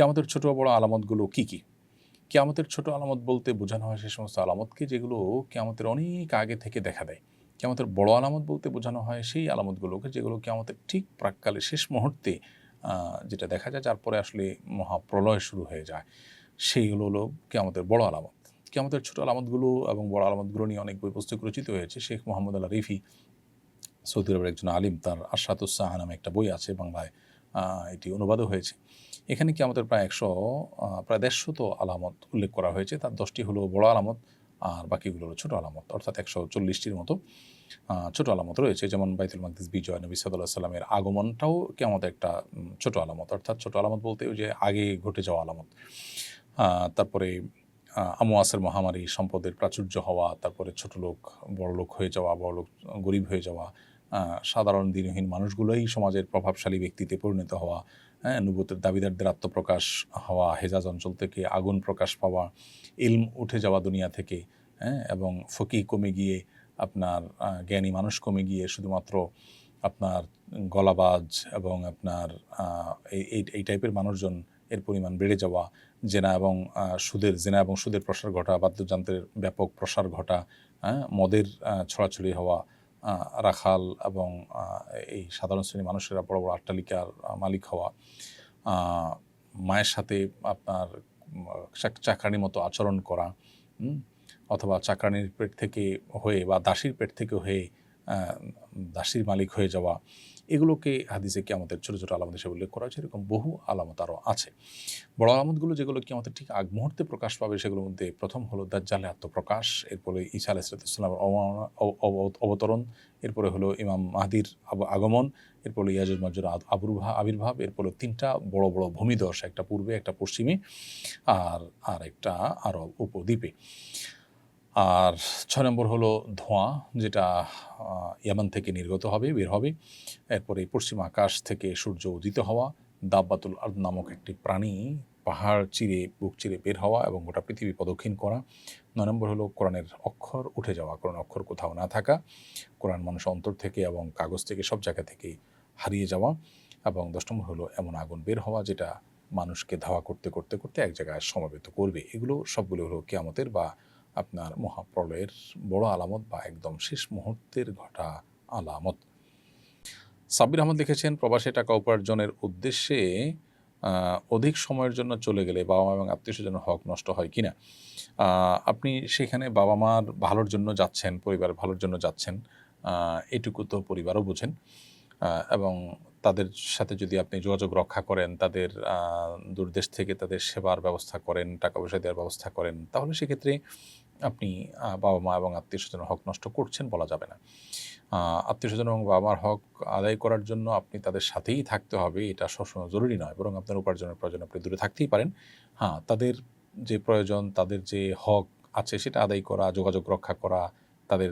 কেয়ামতের ছোট বড় আলামতগুলো কি কি? কেয়ামতের ছোট আলামত বলতে বোঝানো হয় সে সমস্ত আলামতকে যেগুলো কেয়ামতের অনেক আগে থেকে দেখা দেয়। কেয়ামতের বড় আলামত বলতে বোঝানো হয় সেই আলামতগুলোকে যেগুলো কেয়ামতের ঠিক প্রাককালে শেষ মুহূর্তে যেটা দেখা যায়, যার পরে আসলে মহাপ্রলয় শুরু হয়ে যায়। সেইগুলো হলো কেয়ামতের বড় আলামত। কেয়ামতের ছোট আলামতগুলো এবং বড় আলামতগুলো নিয়ে অনেক বই পুস্তক রচিত হয়েছে। শেখ মোহাম্মদ আল্লাহ রিফি সৌদি আরবের একজন আলিম, তার আশাতুসাহা নামে একটা বই আছে বাংলায়। এটি অনুবাদও হয়েছে। এখানে কি আমাদের প্রায় একশো প্রায় দেড়শত আলামত উল্লেখ করা হয়েছে। তার দশটি হলো বড় আলামত আর বাকিগুলো হলো ছোটো আলামত। অর্থাৎ একশো চল্লিশটির মতো ছোট আলামত রয়েছে। যেমন বাইতুল মাকদিস বিজয় নবী সাদুল্লাহ সাল্লামের আগমনটাও কি আমাদের একটা ছোট আলামত। অর্থাৎ ছোট আলামত বলতে ওই যে আগে ঘটে যাওয়া আলামত। তারপরে আমোয়াসের মহামারী, সম্পদের প্রাচুর্য হওয়া, তারপরে ছোট লোক, বড় লোক হয়ে যাওয়া, বড় লোক গরিব হয়ে যাওয়া সাধারণ দিনহীন মানুষগুলোই সমাজের প্রভাবশালী ব্যক্তিতে পরিণত হওয়া হ্যাঁ নুবতের দাবিদারদের আত্মপ্রকাশ হওয়া, হেজাজ অঞ্চল থেকে আগুন প্রকাশ পাওয়া, ইলম উঠে যাওয়া দুনিয়া থেকে হ্যাঁ এবং ফকি কমে গিয়ে, আপনার জ্ঞানী মানুষ কমে গিয়ে শুধুমাত্র আপনার গলাবাজ এবং আপনার এই, এই- টাইপের মানুষজন এর পরিমাণ বেড়ে যাওয়া, জেনা এবং সুদের, জেনা এবং সুদের প্রসার ঘটা, বাদ্যযন্ত্রের ব্যাপক প্রসার ঘটা হ্যাঁ মদের ছড়াছড়ি হওয়া রাখাল এবং এই সাধারণ শ্রেণির মানুষেরা বড় বড় আট্টালিকার মালিক হওয়া মায়ের সাথে আপনার চাকরানির মতো আচরণ করা অথবা চাকরানির পেট থেকে হয়ে বা দাসীর পেট থেকে হয়ে দাসির মালিক হয়ে যাওয়া এগুলোকে হাদিসে কি আমাদের ছোটো ছোটো আলামত হিসেবে উল্লেখ করা হয়েছে। এরকম বহু আলামত আরও আছে। বড় আলামতগুলো যেগুলো কি আমাদের ঠিক আগ মুহূর্তে প্রকাশ পাবে সেগুলোর মধ্যে প্রথম হলো দাজ্জালে আত্মপ্রকাশ, এরপরে ঈসা আলাইসালামের অবতরণ, এরপরে হলো ইমাম মাহাদির আগমন, এরপরে ইয়াজুজ মাজুর আবির্ভাব আবির্ভাব, এরপরে তিনটা বড় বড় ভূমিদশ, একটা পূর্বে, একটা পশ্চিমে, আর আর একটা আরব উপদ্বীপে। আর ছয় নম্বর হলো ধোঁয়া, যেটা ইয়ামান থেকে নির্গত হবে, বের হবে। এরপরে পশ্চিম আকাশ থেকে সূর্য উদিত হওয়া, দাব্বাতুল আর্দ নামক একটি প্রাণী পাহাড় চিরে, বুক চিরে বের হওয়া এবং গোটা পৃথিবী প্রদক্ষিণ করা। নয় নম্বর হলো কোরআনের অক্ষর উঠে যাওয়া, কোরআন অক্ষর কোথাও না থাকা, কোরআন মানুষ অন্তর থেকে এবং কাগজ থেকে সব জায়গা থেকে হারিয়ে যাওয়া এবং দশ নম্বর হলো এমন আগুন বের হওয়া, যেটা মানুষকে ধাওয়া করতে করতে করতে এক জায়গায় সমবেত করবে। এগুলো সবগুলো হলো কেয়ামতের বা আপনার মহাপ্রলয়ের বড় আলামত বা একদম শেষ মুহূর্তের ঘটা আলামত। সাব্বির আহমদ লিখেছেন, প্রবাসী টাকা উপার্জনের উদ্দেশ্যে অধিক সময়ের জন্য চলে গেলে বাবা মা এবং আত্মীয় স্বজনের হক নষ্ট হয় কিনা আপনি সেখানে বাবা মার ভালোর জন্য যাচ্ছেন, পরিবার ভালোর জন্য যাচ্ছেন এটুকু তো পরিবারও বোঝেন। এবং তাদের সাথে যদি আপনি যোগাযোগ রক্ষা করেন, তাদের দূরদেশ থেকে তাদের সেবার ব্যবস্থা করেন টাকা পয়সা দেওয়ার ব্যবস্থা করেন, তাহলে সেক্ষেত্রে আপনি বাবা মা এবং আত্মীয় স্বজনের হক নষ্ট করছেন বলা যাবে না। আত্মীয় স্বজন এবং বাবা মার হক আদায় করার জন্য আপনি তাদের সাথেই থাকতে হবে, এটা সবসময় জরুরি নয়, বরং আপনার উপার্জনের প্রয়োজন আপনি দূরে থাকতেই পারেন। হ্যাঁ তাদের যে প্রয়োজন, তাদের যে হক আছে, সেটা আদায় করা, যোগাযোগ রক্ষা করা তাদের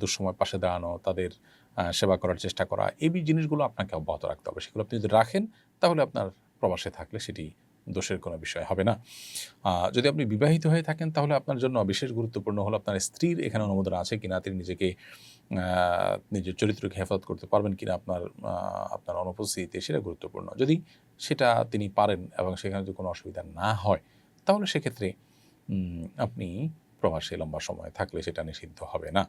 দুঃসময় পাশে দাঁড়ানো, তাদের সেবা করার চেষ্টা করা, এই জিনিসগুলো আপনাকে অব্যাহত রাখতে হবে। সেগুলো আপনি যদি রাখেন, তাহলে আপনার প্রবাসে থাকলে সেটি দোষের কোনো বিষয় হবে না। যদি আপনি বিবাহিত হয়ে থাকেন, তাহলে আপনার জন্য বিশেষ গুরুত্বপূর্ণ হলো আপনার স্ত্রীর এখানে অনুমোদন আছে কিনা, তিনি নিজেকে নিজের চরিত্রকে হেফাজত করতে পারবেন কিনা আপনার আপনার অনুপস্থিতিতে, সেটা গুরুত্বপূর্ণ। যদি সেটা তিনি পারেন এবং সেখানে যদি কোনো অসুবিধা না হয়, তাহলে সেক্ষেত্রে আপনি প্রবাসে লম্বা সময় থাকলে সেটা নিষিদ্ধ হবে না।